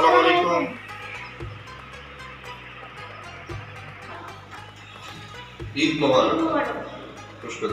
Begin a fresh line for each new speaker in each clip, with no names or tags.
আসসালামু আলাইকুম। ঈদ মোবারক। পুরস্কার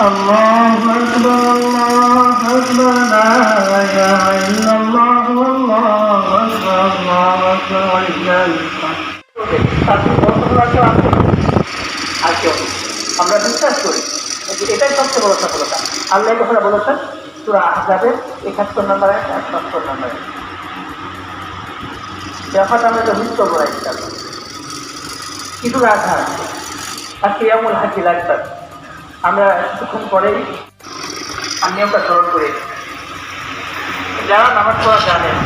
الله أكبر الله أكبر لا إله إلا الله والله أكبر الله أكبر ولله الحمد আর কেউ নেই। আমরা বিশ্বাস করি যে এটাই সবচেয়ে বড় সফলতা আল্লাহ কথা বলেছেন সুরা আহজাবের একাত্তর নম্বর এক একাত্তর নম্বর এক ব্যাপারটা আমরা তো মিস করবো না ইনশাআল্লাহ। কিছু রাখা আছে আর কিয়ামুল হাজি লাগবে আমরা কিছুক্ষণ পরেই আর নিয়মটা স্মরণ করি। যারা নামাজ পড়া জানেন।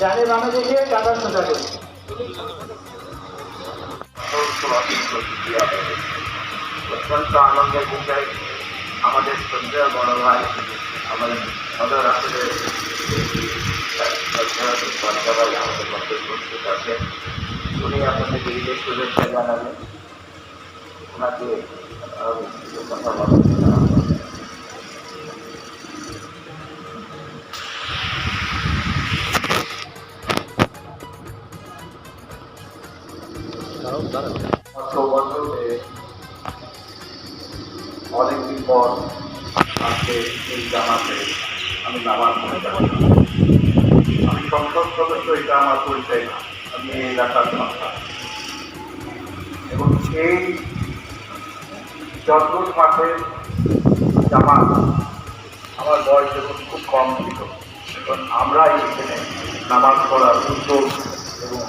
যাদের বামে দেখে তাদের সোজা
অত্যন্ত আনন্দের আমাদের শ্রদ্ধেয় বড় ভাই আমাদের সদর আসলে ভাই আমাদের মধ্যে উপস্থিত আছে। উনি আপনাদের ঈদের শুভেচ্ছা জানাবেন। ওনাকে কথা বলার আমরা বছরে অনেকদিন পর আজকে এই জামাতে আমি নামাজ পড়ে যাব। আমি সংসদ সদস্য, এটা আমার পরিচয় না। আমি এই এলাকার সন্তান এবং সেই চতুর্থ মাসের জামাত আমার বয়স যখন খুব কম ছিল। এখন আমরা এখানে নামাজ পড়ার উদ্যোগ এবং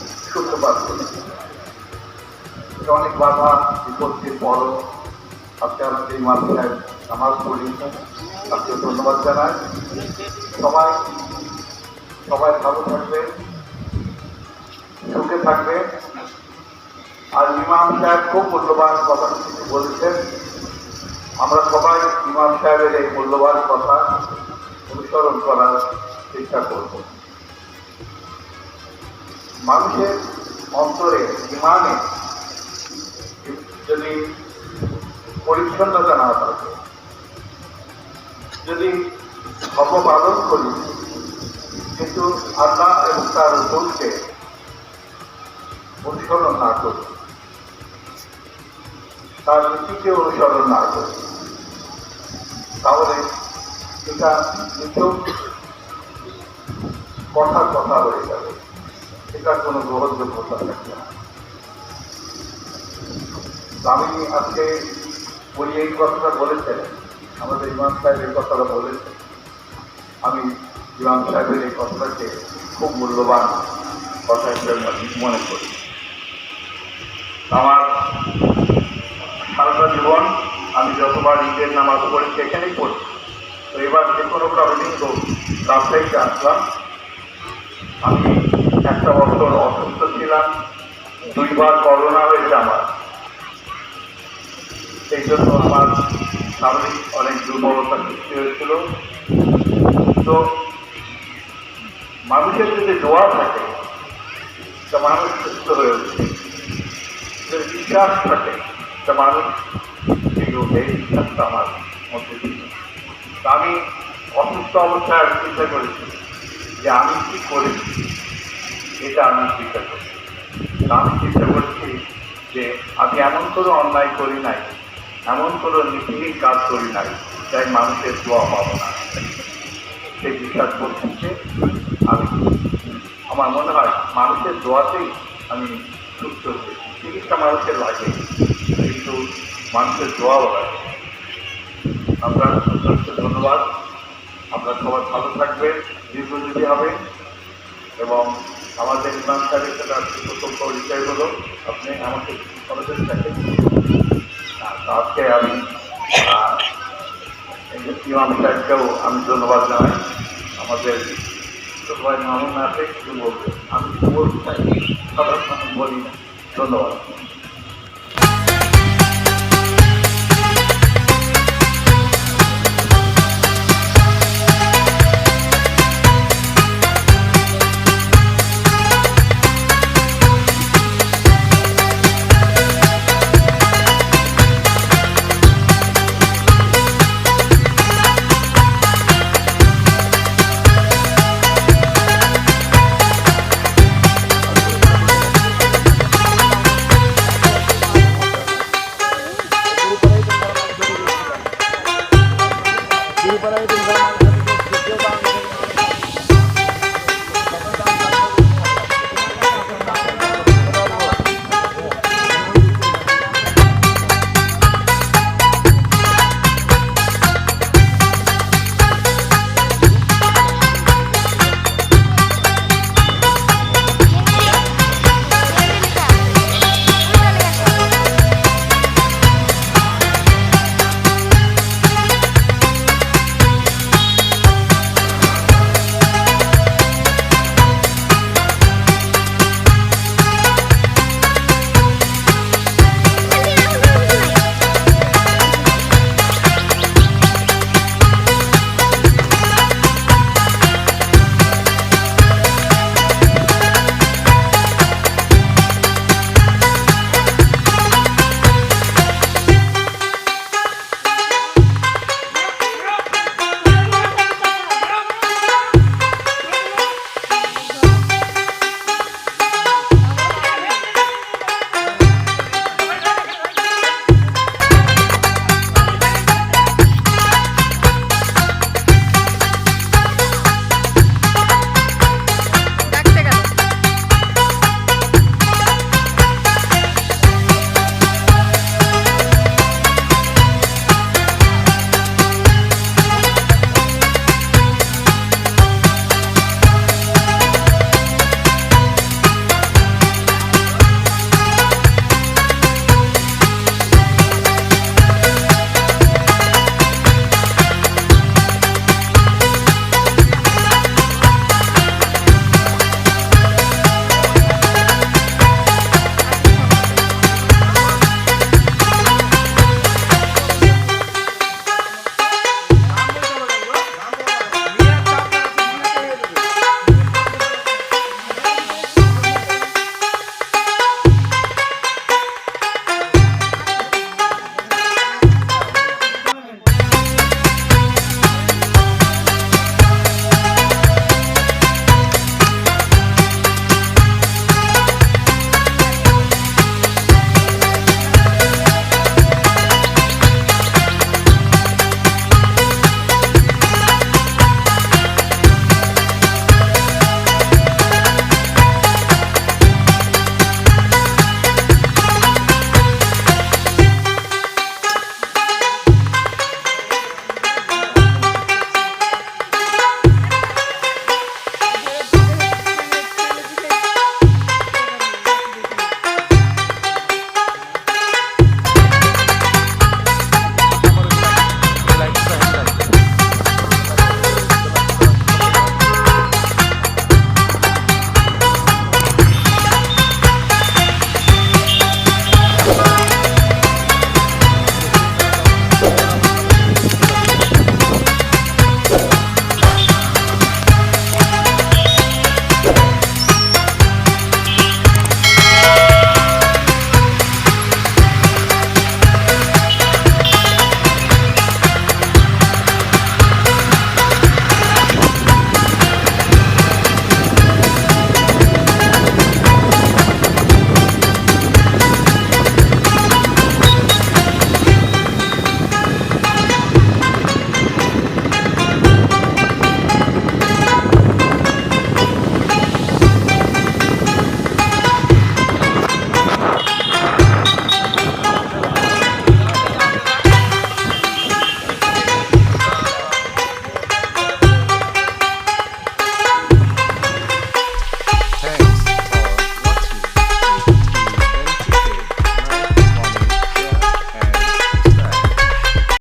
করেছি এটা অনেক বাধা, বিপত্তির পরও আজকে আমাদের মাদ্রাসায় নামাজ পড়ি। তাকে ধন্যবাদ জানাই। সবাই সবাই ভালো থাকবে, সুখে থাকবে। আর ইমাম সাহেব খুব মূল্যবান কথা কিছু বলেছেন। আমরা সবাই ইমাম সাহেবের এই মূল্যবান কথা অনুসরণ করার চেষ্টা করব। মানুষের অন্তরে, ইমানে যদি পরিচ্ছন্নতা না থাকে। যদি ধর্ম পালন করি, কিন্তু আল্লাহ এবং তার রসুলকে অনুসরণ না করি, তার নীতিকে অনুসরণ না করি, তাহলে এটা নিছক কথা কথা হয়ে যাবে। এটা কোনো গ্রহণযোগ্যতা থাকবে না। আমি আজকে উনি এই কথাটা বলেছেন। আমাদের ইমাম সাহেব এই কথাটা বলেছেন। আমি ইমাম সাহেবের এই কথাটাকে খুব মূল্যবান কথা হিসেবে মনে করি। আমার সারাটা জীবন আমি যতবার ঈদের নামাজ পড়েছি, এখানেই পড়ছি। তো এবার যে কোনো কারণে তো রাজশাহীতে আসলাম। আমি একটা বছর অসুস্থ ছিলাম। দুইবার করোনা হয়েছে আমার। সেই জন্য আমার শারীরিক অনেক দুর্বলতা সৃষ্টি হয়েছিল। তো মানুষের যদি দোয়া থাকে, তা মানুষ সুস্থ হয়ে উঠছে যদি বিশ্বাস থাকে, তা মানুষ কিন্তু এই বিশ্বাসটা আমার মধ্যে তা আমি অসুস্থ অবস্থায় আমি চিন্তা করেছি যে আমি কি করেছি এটা আমি চিন্তা করি। তা আমি চিন্তা করছি যে আমি এমন কোনো অন্যায় করি নাই। এমন কোনো নীতিহীন কাজ করি নাই তাই মানুষের দোয়া পাবো না। সেই বিশ্বাস করছি যে আমি, আমার মনে হয় মানুষের দোয়াতেই আমি সুস্থ হয়েছি। চিকিৎসা মানুষের লাগে, কিন্তু মানুষের দোয়াও লাগে। আমরা সত্যি ধন্যবাদ। আপনার সবাই ভালো থাকবেন, দীর্ঘজীবী হবে এবং আমাদের ইমাম সাহেবের আজকে প্রথম পরিচয় হলো। আপনি আমাকে কলেজের সাথে আজকে আমি ইমাম সাহেবকেও আমি ধন্যবাদ জানাই। আমাদের সবাই মামুন আছে, কিছু বলবে। আমি কিছু বলতে চাই। সাধারণ বলি না। ধন্যবাদ।